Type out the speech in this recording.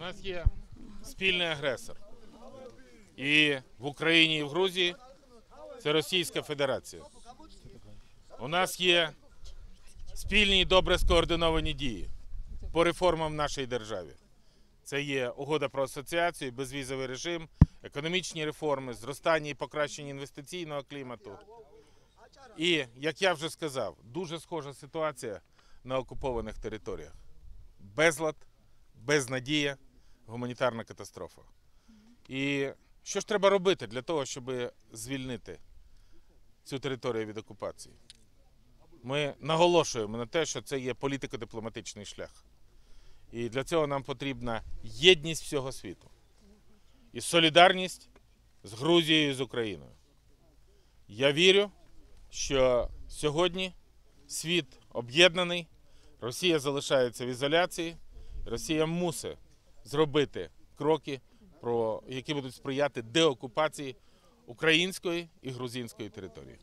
нас є спільний агресор. І в Україні, і в Грузії це Російська Федерація. У нас є спільні і добре скоординовані дії по реформам в нашій державі. Це є угода про асоціацію, безвізовий режим, економічні реформи, зростання і покращення інвестиційного клімату. І, як я вже сказав, дуже схожа ситуація на окупованих територіях. Безлад, безнадія, гуманітарна катастрофа. І що ж треба робити для того, щоб звільнити цю територію від окупації? Ми наголошуємо на те, що це є політико-дипломатичний шлях. І для цього нам потрібна єдність всього світу і солідарність з Грузією і з Україною. Я вірю, що сьогодні світ об'єднаний, Росія залишається в ізоляції, Росія мусить зробити кроки, про які будуть сприяти деокупації української і грузинської території.